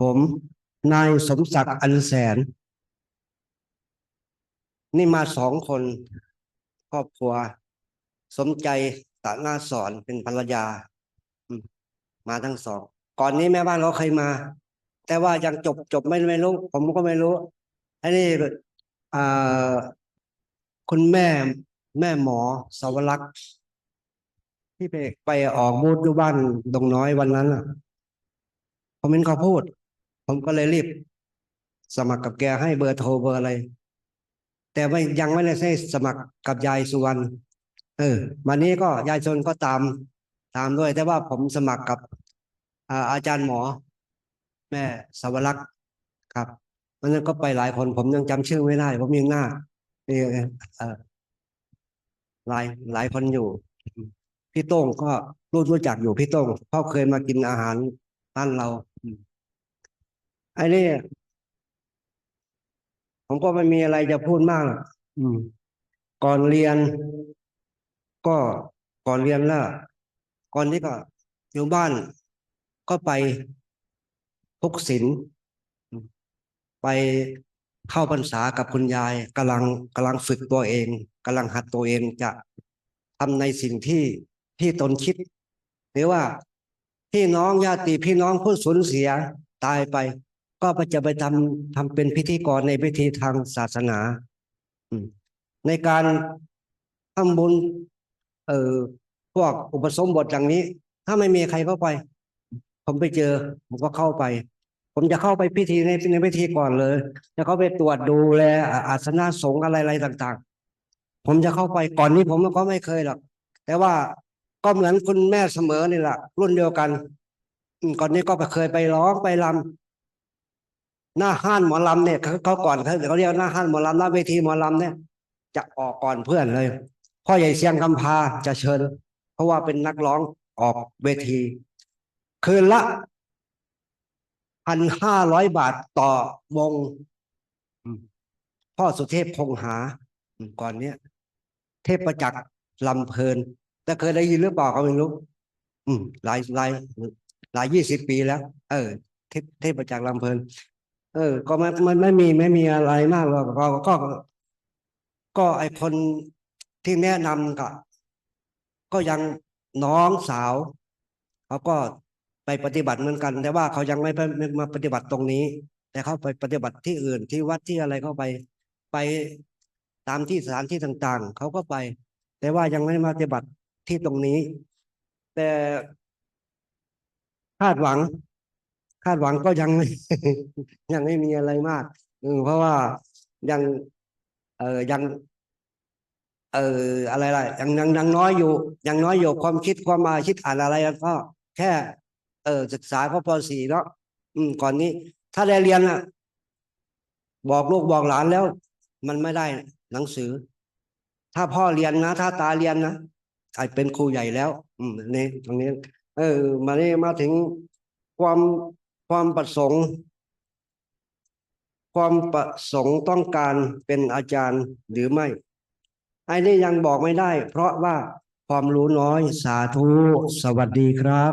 ผมนายสมศักดิ์อันแสน นี่มาสองคนครอบครัว สมใจตะนาสอนเป็นภรรยา มาทั้งสอง ก่อนนี้แม่บ้านเราเคยมา แต่ว่ายังจบจบไม่ไม่รู้ ผมก็ไม่รู้อันนี้คุณแม่แม่หมอสวรักษ์ที่ไปไปออกบูธอยู่บ้านดงน้อยวันนั้นอะผมเห็นเขาพูด ผมก็เลยรีบ สมัครกับแกให้เบอร์โทรเบอร์อะไร แต่ไม่ยังไม่ได้ให้สมัครกับยายสุวรรณเออวันนี้ก็ยายชนก็ตามตามด้วย แต่ว่าผมสมัครกับอาอาจารย์หมอ แม่สวรักษ์ครับวันนั้นก็ไปหลายคน ผมยังจำชื่อไม่ได้ผมยังหน้านี่เออหลายหลายคนอยู่พี่โต้งก็รู้รู้จักอยู่พี่โต้งเพราเคยมากินอาหารบ้านเรา ไอ้นี่ผมก็ไม่มีอะไรจะพูดมากอืม ก่อนเรียน ก็ก่อนเรียนแล้วก่อนที่ก็อยู่บ้านก็ไปพุกศิลไปเข้าพรรษากับคุณยายกำลังกำลังฝึกตัวเองกำลังหัดตัวเองจะทำในสิ่งที่ที่ตนคิด หรือว่าพี่น้องญาติพี่น้องผู้สูญเสียตายไป ก็ไปจะไปทำทำเป็นพิธีกรในพิธีทางศาสนาในการทำบุญเอ่อพวกอุปสมบทอย่างนี้ ถ้าไม่มีใครเข้าไป ผมไปเจอ ผมก็เข้าไป ผมจะเข้าไปพิธีในในพิธีก่อนเลยจะเข้าไปตรวจดูแลอาสนะสงฆ์อะไรอะไรต่าง ๆ ผมจะเข้าไปก่อนนี้ผมก็ไม่เคยหรอกแต่ว่าก็เหมือนคุณแม่เสมอนี่แหละรุ่นเดียวกันก่อนนี้ก็เคยไปร้องไปรำ หน้าห้านหมอลำเนี่ยเขาก่อนเขาเขาเรียกหน้าห้านหมอลำหน้าเวทีหมอลำเนี่ย จะออกก่อนเพื่อนเลย พ่อใหญ่เสียงคำพาจะเชิญ เพราะว่าเป็นนักร้องออกเวที คืนละพันห้าร้อยบาทต่อวงพ่อสุเทพคงหาก่อนเนี้ยเทพประจักษ์ลำเพลิน แต่เคยได้ยินหรือเปล่าก็ไม่รู้อืมหลายหลายหลายยี่สิบปีแล้ว เออ เทพเทพประจักษ์ลำเพลิน เออ ก็ไม่มันไม่มีไม่มีอะไรมากหรอกก็ก็ ก็ไอคนที่แนะนำก็ก็ยังน้องสาวเขาก็ไปปฏิบัติเหมือนกัน แต่ว่าเขายังไม่ไปไม่มาปฏิบัติตรงนี้ แต่เขาไปปฏิบัติที่อื่นที่วัดที่อะไรเข้าไปไปตามที่สถานที่ต่าง ๆเขาก็ไป แต่ว่ายังไม่มาปฏิบัติที่ตรงนี้ แต่คาดหวัง คาดหวังก็ยังไม่ยังไม่มีอะไรมากเพราะว่ายัง เออยัง เอออะไรล่ะยังยังยังน้อยอยู่ ยังน้อยอยู่ความคิดความมาคิดอ่านอะไรก็ แค่ เออศึกษาก็ปสี่เนาะอืม ก่อนนี้ ถ้าได้เรียนอะ บอกลูกบอกหลานแล้ว มันไม่ได้หนังสือ ถ้าพ่อเรียนนะ ถ้าตาเรียนนะไอเป็นครูใหญ่แล้ว อืมนี่ตรงนี้ เออ มานี่มาถึงความ ความประสงค์ ความประสงค์ต้องการเป็นอาจารย์หรือไม่ไอ้นี่ยังบอกไม่ได้ เพราะว่าความรู้น้อยสาธุสวัสดีครับ